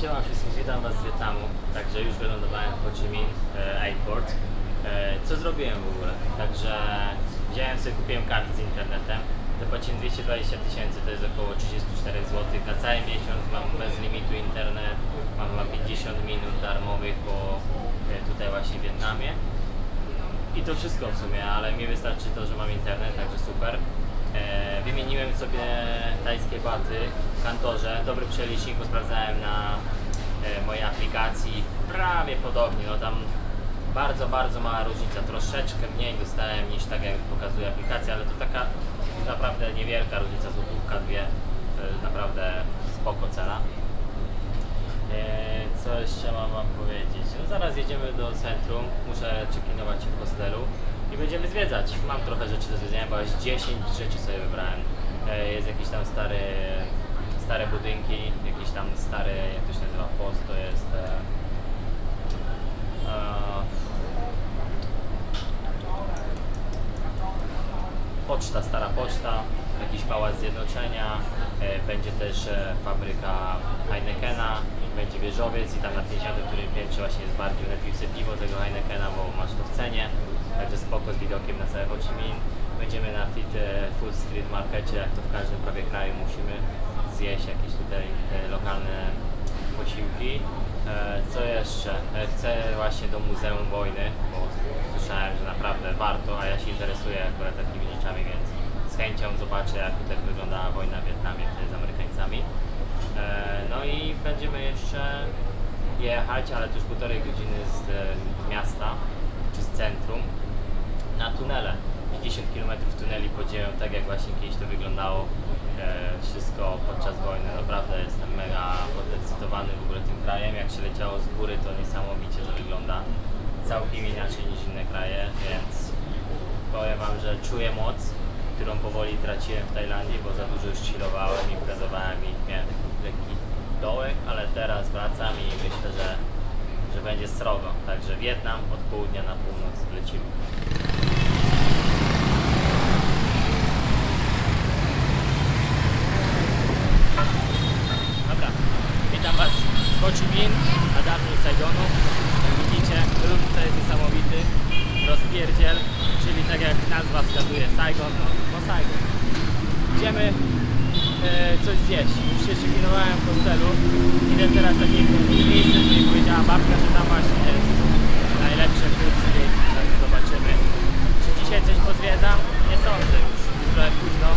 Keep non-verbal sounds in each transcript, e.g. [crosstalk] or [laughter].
Siema wszystkich, witam Was z Wietnamu. Także już wylądowałem w Ho Chi Minh e, Airport. E, co zrobiłem w ogóle? Także wziąłem sobie, kupiłem kartę z internetem. Zapłaciłem 220 tysięcy, to jest około 34 zł. Na cały miesiąc mam bez limitu internet, mam chyba 50 minut darmowych po e, tutaj właśnie w Wietnamie. I to wszystko w sumie, ale mi wystarczy to, że mam internet, także super. E, wymieniłem sobie tajskie baty w kantorze. Dobry przelicznik, bo sprawdzałem na e, mojej aplikacji. Prawie podobnie, no tam bardzo, bardzo mała różnica. Troszeczkę mniej dostałem niż tak jak pokazuje aplikacja, ale to taka naprawdę niewielka różnica, złotówka, dwie. Naprawdę spoko cena. Eee, Co jeszcze mam wam powiedzieć? No zaraz jedziemy do centrum, muszę check-inować się w hostelu będziemy zwiedzać. Mam trochę rzeczy do zwiedzenia, bo aż 10 rzeczy sobie wybrałem. Eee, Jest jakiś tam stary, stare budynki, jakiś tam stary, jak to się nazywa, post, to jest... E, e, poczta, stara poczta, jakiś pałac zjednoczenia, e, będzie też e, fabryka Heinekena, będzie wieżowiec i tam na 50 którym piętrze właśnie jest bardziej lepiej piwo tego Heinekena, bo masz to w cenie, także spoko z widokiem na całe Ho Chi Minh. Będziemy na Fit e, Food Street Markecie, jak to w każdym prawie kraju musimy zjeść jakieś tutaj e, lokalne posiłki. E, Co jeszcze? Chcę właśnie do Muzeum Wojny, bo słyszałem, że naprawdę warto, a ja się interesuję akurat takimi rzeczami, więc z chęcią zobaczę, jak tutaj wyglądała wojna w Wietnamie z Amerykańcami. No i będziemy jeszcze jechać, ale to już półtorej godziny z miasta, czy z centrum, na tunele. 50 km tuneli podzieją, tak jak właśnie kiedyś to wyglądało. E, wszystko podczas wojny. Naprawdę jestem mega podekscytowany w ogóle tym krajem. Jak się leciało z góry, to niesamowicie to wygląda. Całkiem inaczej niż inne kraje, więc powiem Wam, że czuję moc, którą powoli traciłem w Tajlandii, bo za dużo już chillowałem, imprezowałem i miałem lekki dołek, ale teraz wracam i myślę, że, że będzie srogo. Także Wietnam od południa na północ lecimy. Dobra, witam Was z Ho Chi Minh, a dawniej Saigonu. Jak widzicie, ruch tutaj jest niesamowity, rozpierdziel, czyli tak jak nazwa wskazuje Saigon, no, no Saigon. Idziemy e, coś zjeść. Już się check-inowałem w hostelu. Idę teraz w takie miejsce, w którym powiedziała babka, że tam właśnie jest najlepsze street, tak zobaczymy. Czy dzisiaj coś pozwiedzam? Nie sądzę już, jest trochę późno,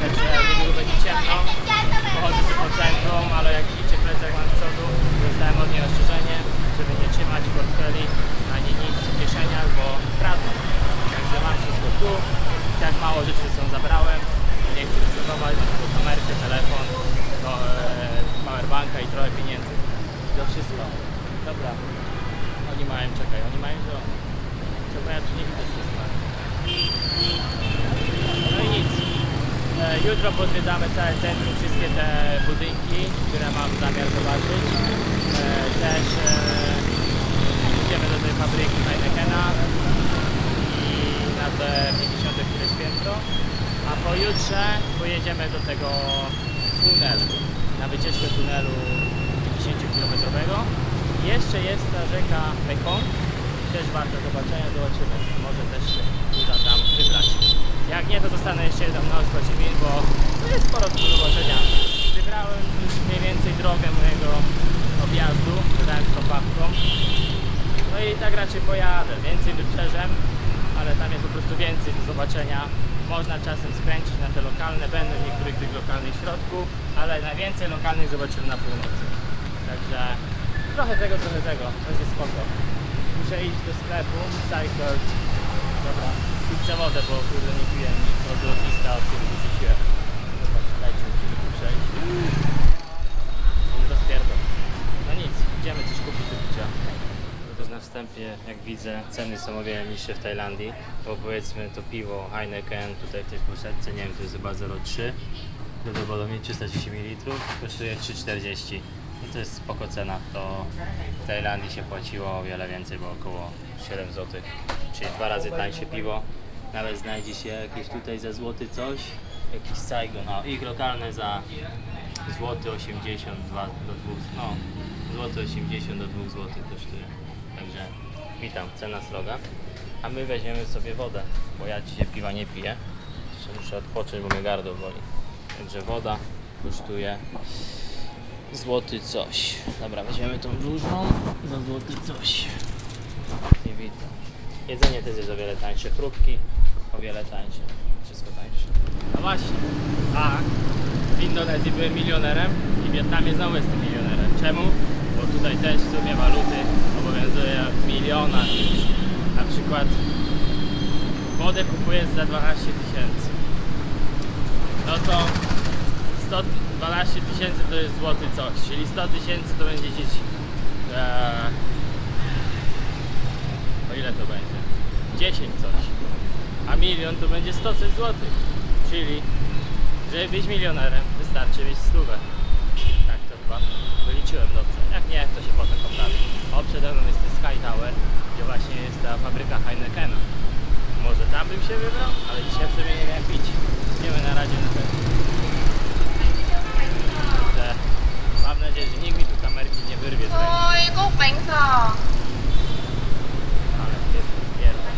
także niedługo będzie ciemno. Pochodzę po centrum, ale jak widzicie plecak mam z przodu, dostałem od niej ostrzeżenie, żeby nie trzymać portfeli ani nic w kieszeniach, bo kradną. Także mam wszystko tu, tak mało rzeczy są zabrałem, nie chcę ryzykować, mam tylko kamerkę, telefon, no, e, powerbanka i trochę pieniędzy. To wszystko. Dobra. Oni mają, czekaj, oni mają zielone. Czego ja tu nie widzę strony. No i nic. E, Jutro pozwiedzamy całe centrum, wszystkie te budynki, które mam zamiar zobaczyć. Też e, idziemy do tej fabryki Heinekena i na te 50 któreś piętro. A pojutrze pojedziemy do tego tunelu, na wycieczkę tunelu 50-kilometrowego. Jeszcze jest ta rzeka Mekong, też warto zobaczenia, zobaczymy. Może też się uda tam wybrać. Jak nie, to zostanę jeszcze Ho Chi Minh, bo to jest sporo do zobaczenia. Wybrałem już mniej więcej drogę mojego objazdu, wydałem z babką. No i tak raczej pojadę, więcej wybrzeżem, ale tam jest po prostu więcej do zobaczenia. Można czasem skręcić na te lokalne, będę w niektórych tych lokalnych środku, ale najwięcej lokalnych zobaczymy na północy. Także trochę tego, trochę tego, jest spoko. Muszę iść do sklepu, Cycle. Dobra, pizzę wodę, bo kurde nie piłem nic od lotniska, od kiedy wyrzuciłem. Zobacz, dajcie mi przejść. Idziemy coś kupić do picia. Też na wstępie, jak widzę, ceny są o wiele niższe w Tajlandii, bo powiedzmy to piwo Heineken tutaj w tej poszedce, nie wiem, to jest chyba 0,3, prawdopodobnie 330 ml, kosztuje 3,40 no to jest spoko cena, to w Tajlandii się płaciło o wiele więcej, bo około 7 zł, czyli dwa razy tańsze piwo. Nawet znajdzie się jakieś tutaj za złoty coś, jakiś Saigon, a ich lokalne za złoty 82 do 2, no złoty 80 do 2 zł kosztuje. Także witam, cena sroga. A my weźmiemy sobie wodę, bo ja dzisiaj piwa nie piję. Jeszcze muszę odpocząć, bo mnie gardło boli. Także woda kosztuje złoty coś. Dobra, weźmiemy tą różną za złoty coś. Nie widzę. Jedzenie też jest o wiele tańsze. Chrupki o wiele tańsze. Wszystko tańsze. No właśnie. Tak. W Indonezji byłem milionerem i w Wietnamie znowu jestem milionerem. Czemu? Tutaj też w sumie waluty obowiązuje miliona. Na przykład wodę kupuję za 12 tysięcy. No to 112 tysięcy to jest złoty coś, czyli 100 tysięcy to będzie gdzieś... Eee, o ile to będzie? 10 coś. A milion to będzie 100 coś złotych. Czyli, żeby być milionerem, wystarczy mieć stówę. Tak to chyba wyliczyłem dobrze. Jak nie, to się potem poprawi. O, przede mną jest ten Sky Tower, gdzie właśnie jest ta fabryka Heinekena. Może tam bym się wybrał, ale dzisiaj w sumie nie wiem pić. Idziemy na razie na. Także mam nadzieję, że nikt mi tu kamerki nie wyrwie z ręki. Giò Ale jest pierdol.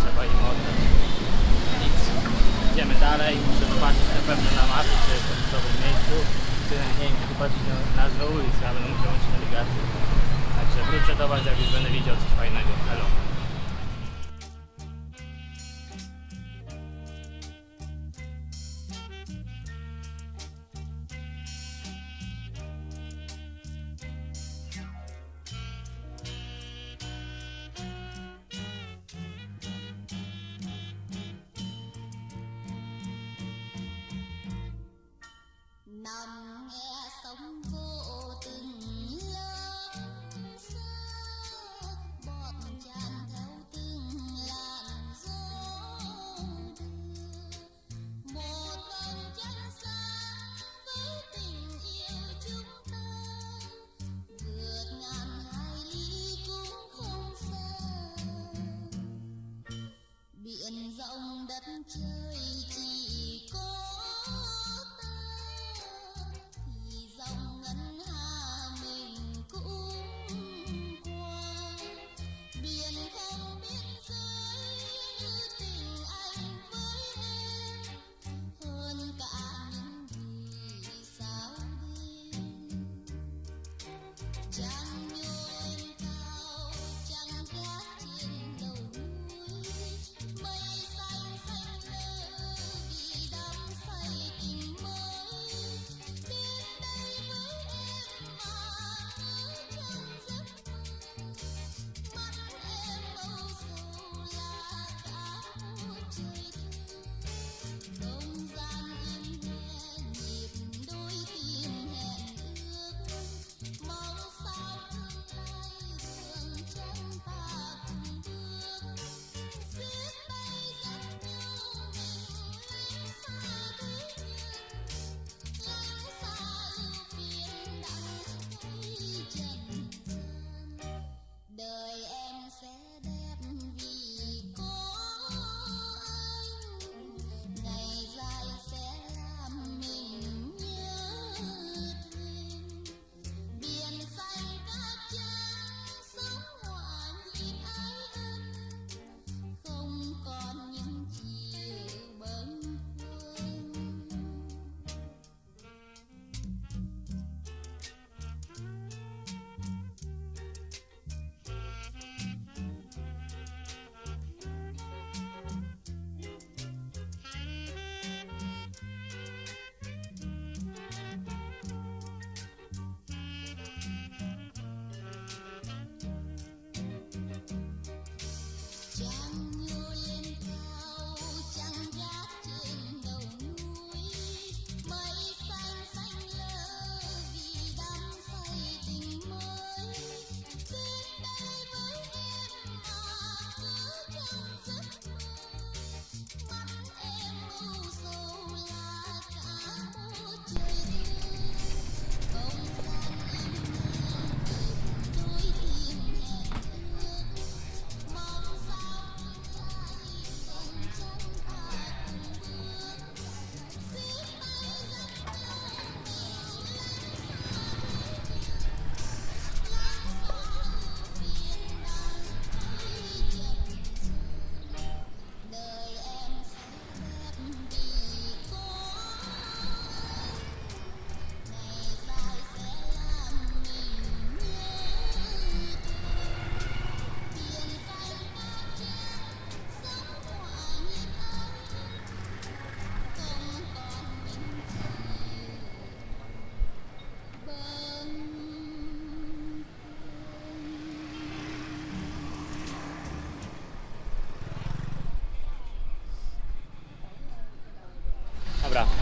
Trzeba im oddać. Nic. Idziemy dalej. Muszę zobaczyć na pewno na mapie, czy jestem w dobrym miejscu. Chcę, nie wiem, zobaczyć na nazwę ulicy, ale musiał łączyć nawigację. Także wrócę do Was, jak już będę widział coś fajnego. Hello.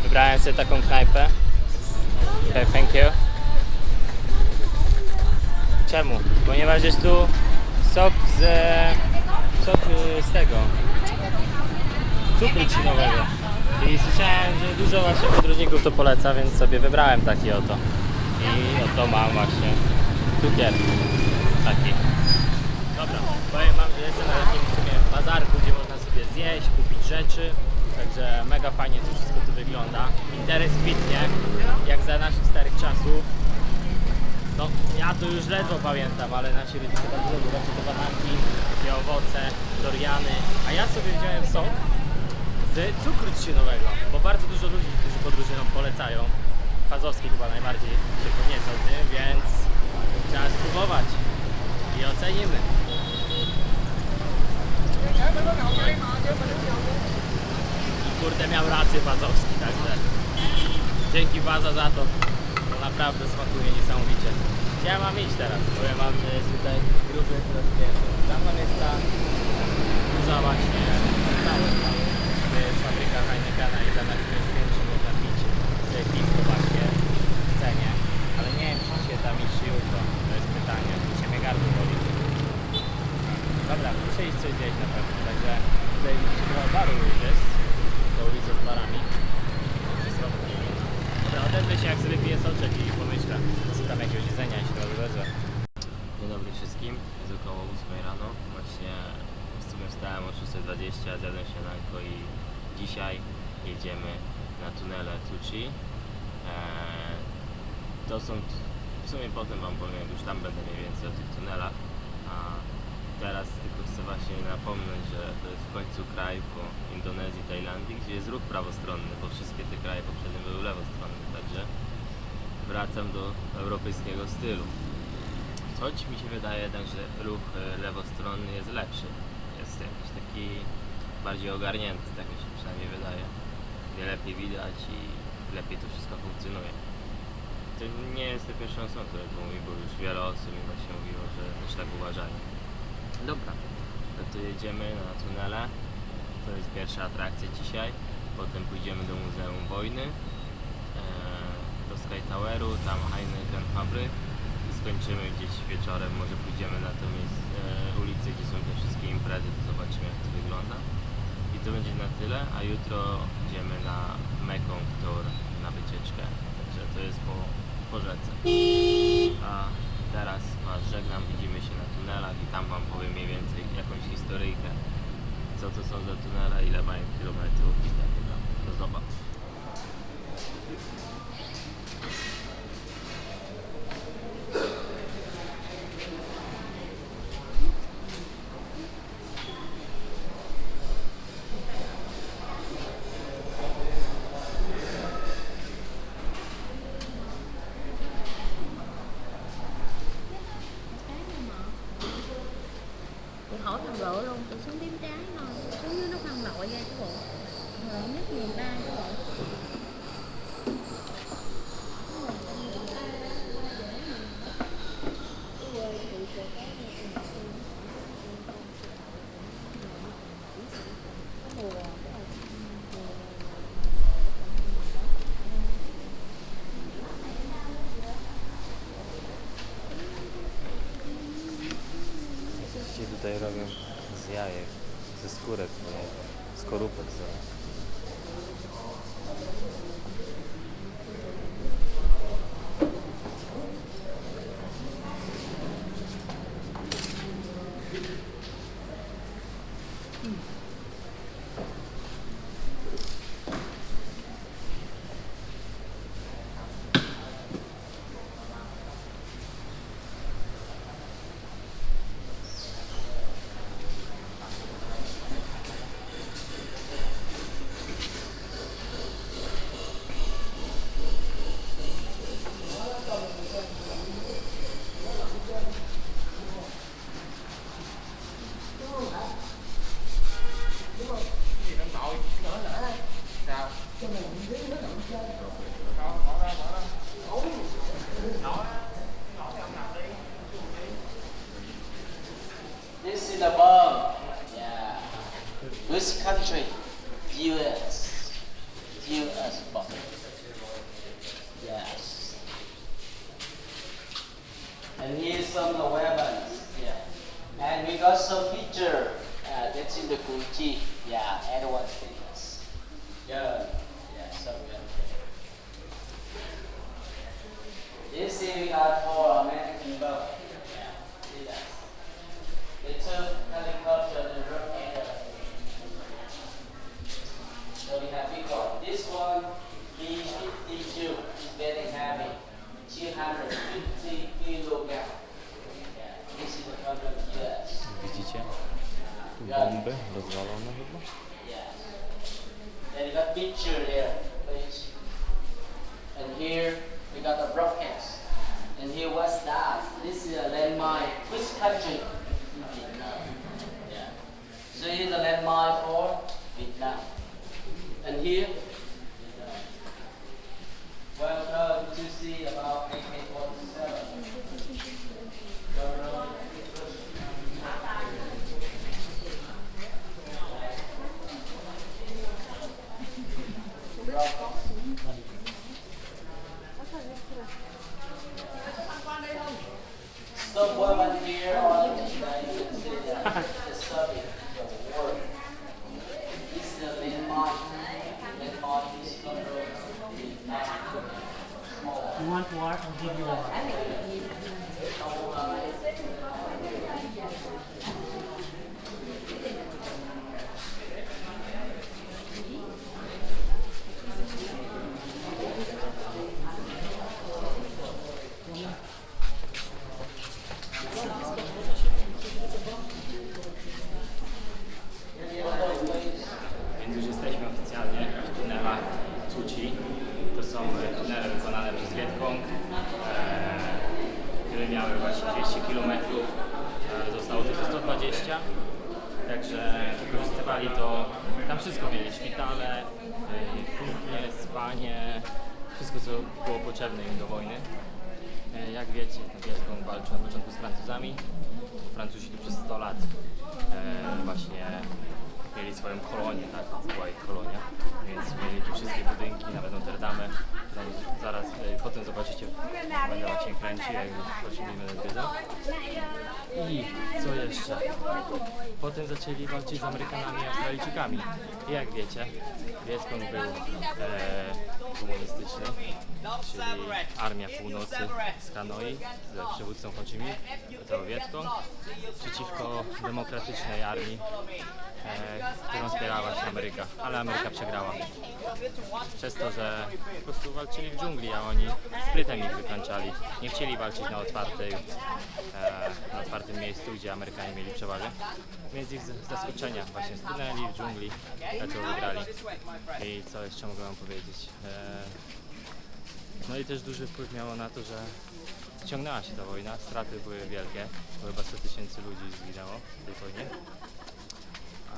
Wybrałem sobie taką knajpę. Okay, thank you. Czemu? Ponieważ jest tu sok z... sok y, z tego. Cukru trzcinowego. I słyszałem, że dużo właśnie podróżników to poleca, więc sobie wybrałem taki oto. I oto mam właśnie cukier. Taki. Dobra, powiem że jestem na takim w sumie bazarku, gdzie można sobie zjeść, kupić rzeczy. Także mega fajnie to wszystko tu wygląda. Interes kwitnie, jak za naszych starych czasów. No, ja to już ledwo pamiętam, ale nasi rodzice bardzo lubią właśnie te bananki, takie owoce, doriany. A ja sobie wziąłem sok z cukru trzcinowego, bo bardzo dużo ludzi, którzy podróżują, polecają. Fazowski chyba najbardziej się podniecał tym, więc trzeba spróbować i ocenimy. Kurde miał rację Wazowski, także dzięki Waza za to. To naprawdę smakuje niesamowicie. Gdzie ja mam iść teraz? Powiem wam, że jest tutaj gruby rozpięty. Tam jest ta duża właśnie cały, jest fabryka Heinekena i tam którymś piętrze można pić piwko właśnie w cenie. Ale nie wiem, czy się tam iść jutro. To jest pytanie. Dzisiaj mnie gardło boli. Dobra, muszę iść coś zjeść na pewno, także tutaj widzicie chyba baru już jest, to ulicą z barami. Dobra, odezwę się jak sobie piję soczek i pomyślę, szukam jakiegoś jedzenia i się trochę wezmę. Dzień dobry wszystkim, jest około 8 rano, właśnie w sumie wstałem o 6.20, zjadłem śniadanko i dzisiaj jedziemy na tunele Tucci. Eee, to są, w sumie potem wam powiem, już tam będę mniej więcej o tych tunelach, a teraz tylko chcę właśnie napomnieć, że to jest w końcu kraj po Indonezji, Tajlandii, gdzie jest ruch prawostronny, bo wszystkie te kraje poprzednie były lewostronne, także wracam do europejskiego stylu. Choć mi się wydaje jednak, że ruch e, lewostronny jest lepszy. Jest jakiś taki bardziej ogarnięty, tak mi się przynajmniej wydaje. Gdzie lepiej widać i lepiej to wszystko funkcjonuje. To nie jest to pierwszą osobą, która to mówi, bo już wiele osób mi właśnie mówiło, że też tak uważają. Dobra, no to jedziemy na tunele. To jest pierwsza atrakcja dzisiaj. Potem pójdziemy do Muzeum Wojny, e, do Sky Toweru, tam Heineken Fabryk i skończymy gdzieś wieczorem. Może pójdziemy na miejsc, e, ulicę, gdzie są te wszystkie imprezy, to zobaczymy jak to wygląda. I to będzie na tyle, a jutro idziemy na Mekong Tour na wycieczkę. Także to jest po, po rzece. A teraz Was żegnam, widzimy się na tunelach i tam Wam powiem mniej więcej jakąś historyjkę. Co to są za tunele, ile mają kilometrów i tak tutaj robią z jajek, ze skórek, z skorupek. Z... 了。Bomby rozwalone chyba. Then you got picture there, please. And here we got the broadcast. And here was that? This is a landmine. Which country? Vietnam. Yeah. So here's the landmine for Vietnam. And here, Vietnam. Welcome to see about Some women here on the you can see that the subject, the word. This is the landmark. Landmark is control. Small. You want water? I'll give you water. Więc już jesteśmy oficjalnie w tunelach Cuci. To są e, tunele wykonane przez Wietkong, e, które miały właśnie 200 km. E, zostało tylko 120. Także wykorzystywali to, tam wszystko mieli, szpitale, e, kuchnie, spanie, wszystko co było potrzebne im do wojny. E, Jak wiecie, ten Wietkong walczył na początku z Francuzami. Francuzi tu przez 100 lat e, właśnie mieli swoją kolonię, tak? Była ich kolonia, więc mieli tu wszystkie budynki, nawet Notre Dame. Zaraz, e, potem zobaczycie, będę wam się kręci, jak już prosimy będę. I co jeszcze? Potem zaczęli walczyć z Amerykanami i Australijczykami. I jak wiecie, Wietkong był e, komunistyczny, czyli Armia Północy z Hanoi, z przywódcą Ho Chi Minh, przeciwko demokratycznej armii, e, którą wspierała się Ameryka, ale Ameryka przegrała. Przez to, że po prostu walczyli w dżungli, a oni sprytem ich wykańczali. Nie chcieli walczyć na otwartej, e, na otwartym miejscu, gdzie Amerykanie mieli przewagę. Więc ich z zaskoczenia właśnie tuneli, w dżungli, to wygrali. I co jeszcze mogę wam powiedzieć? E, no i też duży wpływ miało na to, że ciągnęła się ta wojna, straty były wielkie, bo chyba 100 tysięcy ludzi zginęło w tej wojnie.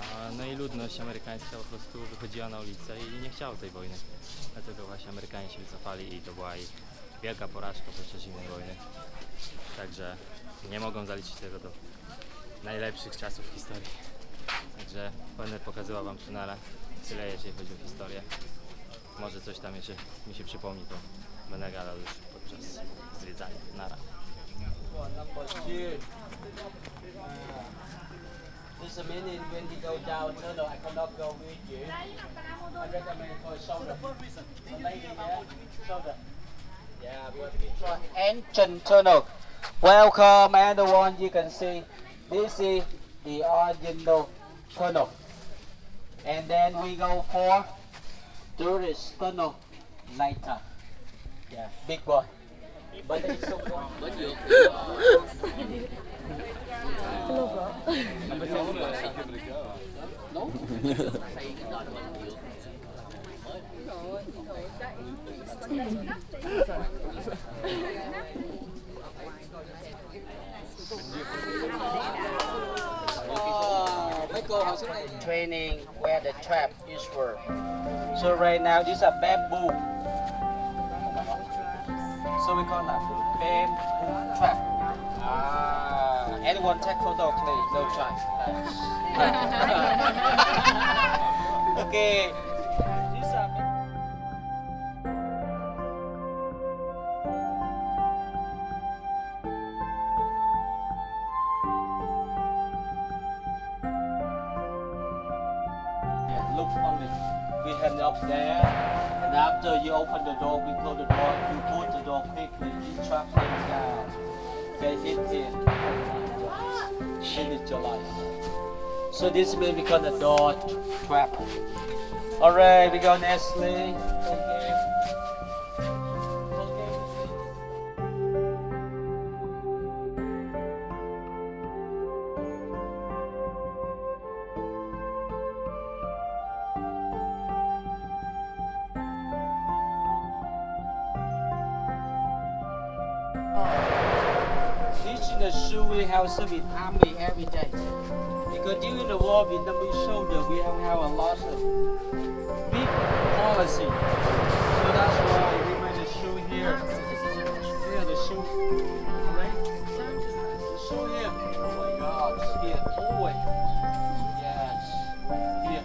A, no i ludność amerykańska po prostu wychodziła na ulicę i nie chciała tej wojny. Dlatego właśnie Amerykanie się wycofali i to była ich wielka porażka podczas zimnej wojny. Także nie mogą zaliczyć tego do najlepszych czasów w historii. Także będę pokazywał wam tunele. Tyle jeżeli chodzi o historię. Może coś tam jeszcze mi się przypomni, to będę gadał już podczas zwiedzania. Nara. A minute when you go down I cannot go with you. I recommend for shoulder. The lady there, shoulder. Yeah, we entrance tunnel. Welcome you can see this is the original tunnel. And then we go for Doris Tunnel lighter. Yeah, big boy. But it's so [laughs] Hello, bro. No, no, that is. [laughs] training where the trap is for. So right now this is a bamboo. So we call that bamboo trap. Ah, anyone take photo please? No try. [laughs] [laughs] okay. So this may become a door trap. Alright, we go Nestle. Okay. Okay. This is the shoe we have service army every day. Because during the war, Vietnamese soldier, we have, have a lot of big policy. So that's why we made a shoe here. Here, the shoe. Right? The shoe here. Oh my God, here, always. Yes, here.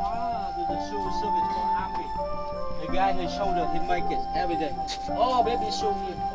Ah, the, the shoe service for army. The guy who shoulder, he make it every day. Oh, baby shoe here.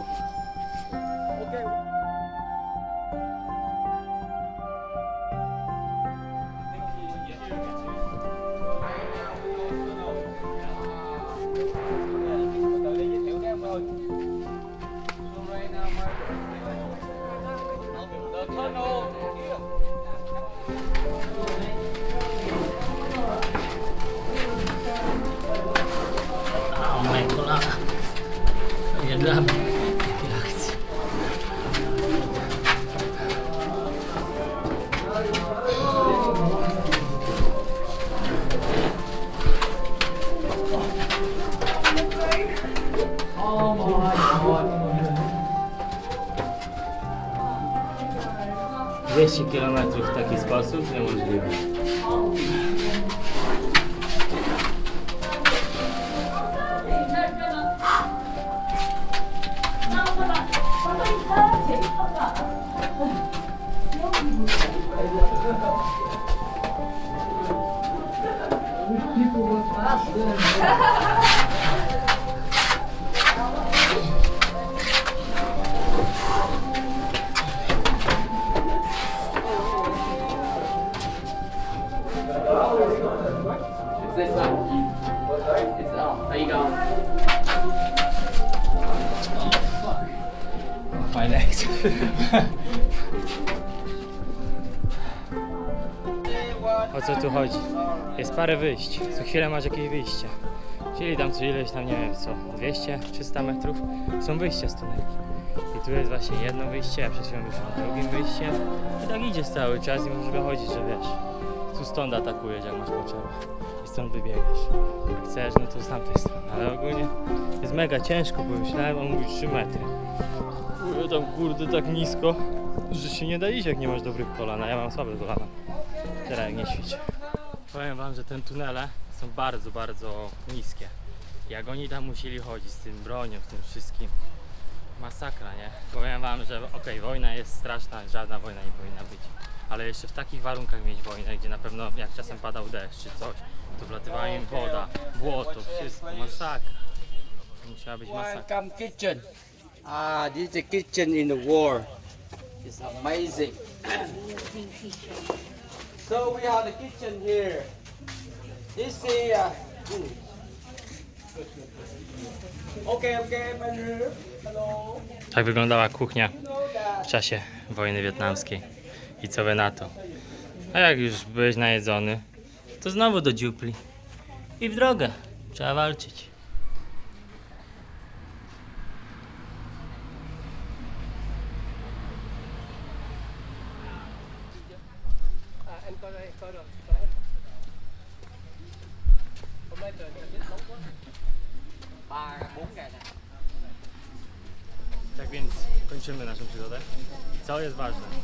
A moje kolana. Nie damy takiej kilometrów w taki sposób niemożliwe. Parę wyjść. Co chwilę masz jakieś wyjście. Czyli tam co ileś tam, nie wiem co, 200, 300 metrów są wyjścia z tuneli. I tu jest właśnie jedno wyjście, ja przed chwilą wyszłem drugim wyjściem. I tak idziesz cały czas i możesz wychodzić, że wiesz. Tu stąd atakujesz jak masz potrzebę. I stąd wybiegasz. Jak chcesz, no to z tamtej strony. Ale ogólnie jest mega ciężko, bo myślałem, on mówi 3 metry. Kurde, tam kurde tak nisko, że się nie da iść jak nie masz dobrych kolan, a ja mam słabe kolana. Teraz jak nie ćwiczę. Powiem wam, że te tunele są bardzo, bardzo niskie. Jak oni tam musieli chodzić z tym bronią, z tym wszystkim. Masakra, nie? Powiem wam, że okej, wojna jest straszna, żadna wojna nie powinna być. Ale jeszcze w takich warunkach mieć wojnę, gdzie na pewno jak czasem padał deszcz czy coś, to wlatywała im woda, błoto, wszystko, masakra. Musiała być masakra. Welcome kitchen. Ah, this is the kitchen in the war. It's amazing. So we have the kitchen here. This is uh, hmm. Okay, okay, menu. Hello. Tak wyglądała kuchnia w czasie wojny wietnamskiej. I co wy na to? A jak już byłeś najedzony, to znowu do dziupli. I w drogę. Trzeba walczyć.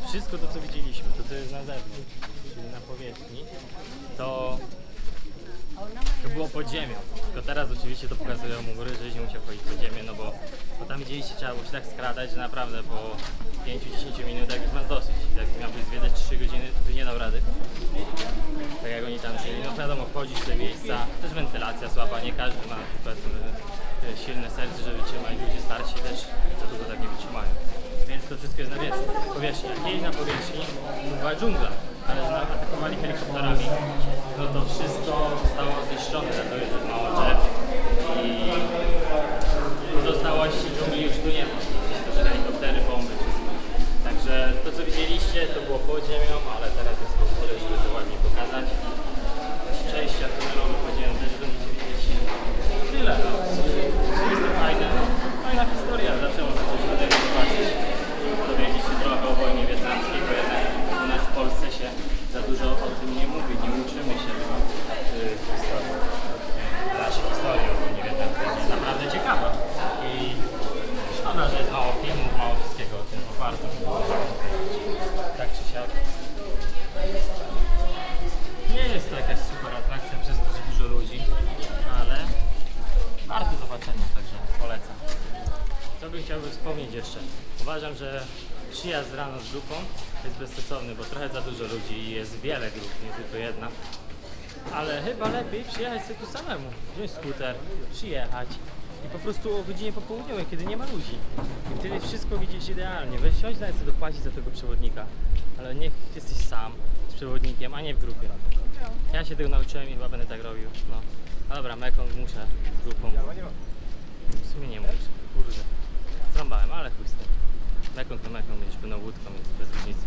Wszystko to, co widzieliśmy, to co jest na zewnątrz, czyli na powierzchni, to, to było pod ziemią. Tylko teraz oczywiście to pokazują u góry, że się musiał chodzić pod ziemię, no bo, bo tam widzieliście, trzeba było się tak skradać, że naprawdę po 5-10 minutach już masz dosyć. Jak miałbyś zwiedzać 3 godziny, to by nie dał rady. Tak jak oni tam chcieli. No wiadomo, wchodzisz w te miejsca, też wentylacja słaba, nie każdy ma na e, silne serce, żeby wytrzymać. Ludzie starsi też za długo tak nie wytrzymają. To wszystko jest na wierzchu. Powierzchni. Jak jeźdź na powierzchni, była dżungla. ale że atakowali helikopterami, no to wszystko zostało zniszczone, to jest mało drzew i pozostałości dżungli już tu nie ma. Wszystko, że helikoptery, bomby, wszystko. Także to co widzieliście to było pod ziemią, ale teraz jest to górę, żeby to ładnie pokazać. Przejścia tunelowe podziemne też będziecie widzieć. Tyle. No. Jest to fajne. Fajna historia, zawsze można coś zobaczyć. Dowiedzieć się trochę o wojnie wietnamskiej, bo jednak u nas w Polsce się za dużo o tym nie mówi, nie uczymy się y, historii. Naszej historii o wojnie wietnamskiej jest naprawdę ciekawa. I szkoda, że jest mało filmów, mało wszystkiego o tym, bo warto było tak czy siak. Nie jest to jakaś super atrakcja przez to, że dużo ludzi, ale warto zobaczenia, także polecam. Co bym chciałby wspomnieć jeszcze? Uważam, że przyjazd rano z grupą jest bezsensowny, bo trochę za dużo ludzi i jest wiele grup, nie tylko jedna. Ale chyba lepiej przyjechać sobie tu samemu, wziąć skuter, przyjechać i po prostu o godzinie popołudniowej, kiedy nie ma ludzi. I wtedy wszystko widzisz idealnie. Weź siądź nawet sobie dopłacić za tego przewodnika, ale niech jesteś sam z przewodnikiem, a nie w grupie. Ja się tego nauczyłem i chyba będę tak robił. No. A dobra, Mekong muszę z grupą. W sumie nie muszę, kurde. Zrąbałem, ale chuj z tym. Mekong to Mekong, będziesz pełną łódką, więc bez różnicy.